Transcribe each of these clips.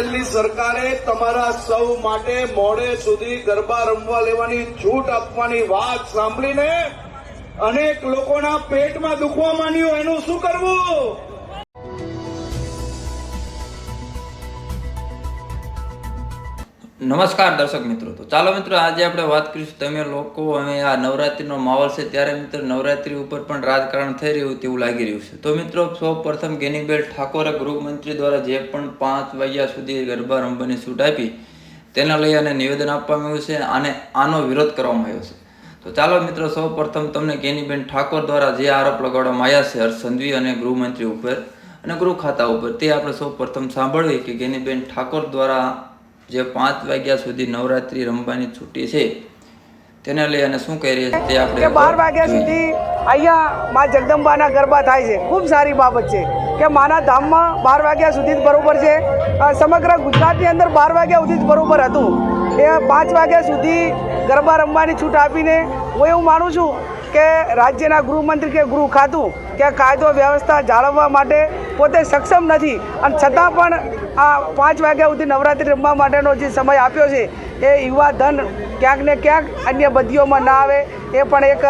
છેલ્લી સરકારે તમારા સૌ માટે મોડે સુધી ગરબા રમવા લેવાની છૂટ આપવાની વાત સાંભળીને અનેક લોકોના પેટમાં દુખવા માંડ્યું. એનું શું કરવું? નમસ્કાર દર્શક મિત્રો. તો ચાલો મિત્રો, આજે આપણે વાત કરીશું તમે લોકો હવે આ નવરાત્રીનો માહોલ છે. ત્યારે મિત્રો, નવરાત્રિ ઉપર પણ રાજકારણ થઈ રહ્યું તેવું લાગી રહ્યું છે. તો મિત્રો સૌ પ્રથમ ગેનીબેલ ઠાકોરે ગૃહમંત્રી દ્વારા જે પણ પાંચ વાગ્યા સુધી ગરબા રમવાની છૂટ આપી, તેને લઈ અને નિવેદન આપવામાં આવ્યું છે અને આનો વિરોધ કરવામાં આવ્યો છે. તો ચાલો મિત્રો સૌ પ્રથમ તમને ગેનીબેન ઠાકોર દ્વારા જે આરોપ લગાડવામાં આવ્યા છે, હર્ષ સંઘવી અને ગૃહમંત્રી ઉપર અને ગૃહ ખાતા ઉપર, તે આપણે સૌ પ્રથમ સાંભળીએ કે ગેનીબેન ઠાકોર દ્વારા જે પાંચ વાગ્યા સુધી નવરાત્રી રમવાની છૂટી છે તેને લઈ અને શું કહી રહ્યા છે તે આપણે બાર વાગ્યા સુધી અહીંયા મા જગદંબાના ગરબા થાય છે. ખૂબ સારી બાબત છે કે માના ધામમાં બાર વાગ્યા સુધી જ બરોબર છે. સમગ્ર ગુજરાતની અંદર બાર વાગ્યા સુધી જ બરોબર હતું. એ પાંચ વાગ્યા સુધી ગરબા રમવાની છૂટ આપીને હું એવું માનું છું કે રાજ્યના ગૃહમંત્રી કે ગૃહ ખાતું કે કાયદો વ્યવસ્થા જાળવવા માટે પોતે સક્ષમ નથી. અને છતાં પણ આ પાંચ વાગ્યા સુધી નવરાત્રિ રમવા માટેનો જે સમય આપ્યો છે, એ યુવા ધન ક્યાંક ને ક્યાંક અન્ય બદીઓમાં ના આવે, એ પણ એક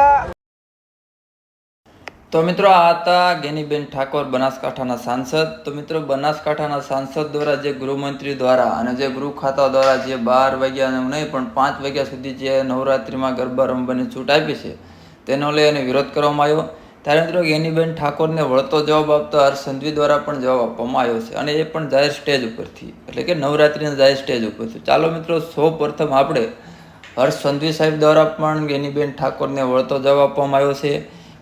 તો મિત્રો આ હતા ગેનીબેન ઠાકોર બનાસકાંઠાના સાંસદ. તો મિત્રો બનાસકાંઠાના સાંસદ દ્વારા જે ગૃહમંત્રી દ્વારા અને જે ગૃહ ખાતા દ્વારા જે બાર વાગ્યા નહીં પણ પાંચ વાગ્યા સુધી જે નવરાત્રિમાં ગરબા રમવાની છૂટ આપી છે તેનો લઈ અને વિરોધ કરવામાં આવ્યો. ત્યારે મિત્રો ગેનીબેન ઠાકોરને વળતો જવાબ આપતો હર્ષ દ્વારા પણ જવાબ આપવામાં આવ્યો છે અને એ પણ જાહેર સ્ટેજ ઉપરથી, એટલે કે નવરાત્રિના જાહેર સ્ટેજ ઉપરથી. ચાલો મિત્રો સૌ પ્રથમ આપણે હર્ષ સંઘવી સાહેબ દ્વારા પણ ગેનીબેન ઠાકોરને વળતો જવાબ આપવામાં આવ્યો છે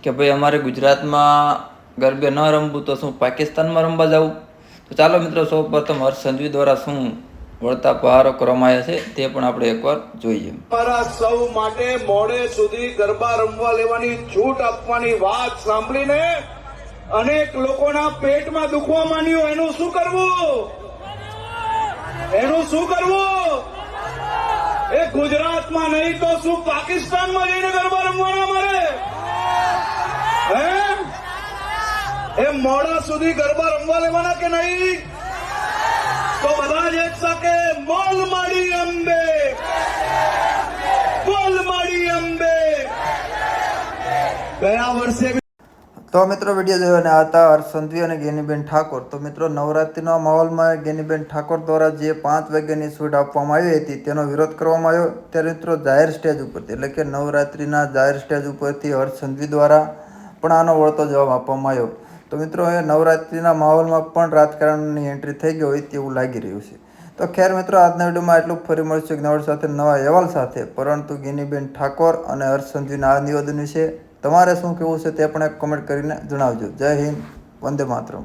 કે ભાઈ, અમારે ગુજરાતમાં ગરબે ન રમવું તો શું, પાકિસ્તાનમાં રમવા જવું? તો ચાલો મિત્રો સૌ પ્રથમ હર્ષ સંઘવી દ્વારા શું વળતા પહારો ક્રમાયા છે, તે પણ આપણે એકવાર જોઈએ. મારા સૌ માટે મોડે સુધી ગરબા રમવા લેવાની છૂટ આપવાની વાત સાંભળીને અનેક લોકોના પેટમાં દુખવા માંડ્યું. એનું શું કરવું? એનું શું કરવું? એ ગુજરાતમાં નહીં તો શું પાકિસ્તાનમાં જઈને ગરબા રમવાના મારે? હે? એ મોડા સુધી ગરબા રમવા લેવાના કે નહીં તો બધા જ એક સાથે બોલ માડી અંબે બોલ માડી અંબે ગયા વર્ષે તો મિત્રો વીડિયો આ હતા હર્ષ અને ગેનીબેન ઠાકોર. તો મિત્રો નવરાત્રિના માહોલમાં ગેનીબેન ઠાકોર દ્વારા જે પાંચ વાગ્યાની છૂટ આપવામાં આવી હતી તેનો વિરોધ કરવામાં આવ્યો. ત્યારે મિત્રો જાહેર સ્ટેજ ઉપરથી, એટલે કે નવરાત્રિના જાહેર સ્ટેજ ઉપરથી હર્ષ દ્વારા પણ આનો વળતો જવાબ આપવામાં આવ્યો. તો મિત્રો એ નવરાત્રિના માહોલમાં પણ રાજકારણની એન્ટ્રી થઈ ગઈ હોય તેવું લાગી રહ્યું છે. તો ખેર મિત્રો, આજના વિડીયોમાં એટલું ફરી મળશું એક નવડ સાથે, નવા અહેવાલ સાથે. પરંતુ ગિનીબેન ઠાકોર અને હર્ષ આ નિવેદન વિશે તમારે શું કહેવું છે તે પણ એક કોમેન્ટ કરીને જણાવજો. જય હિન્દ વંદે માતરમ.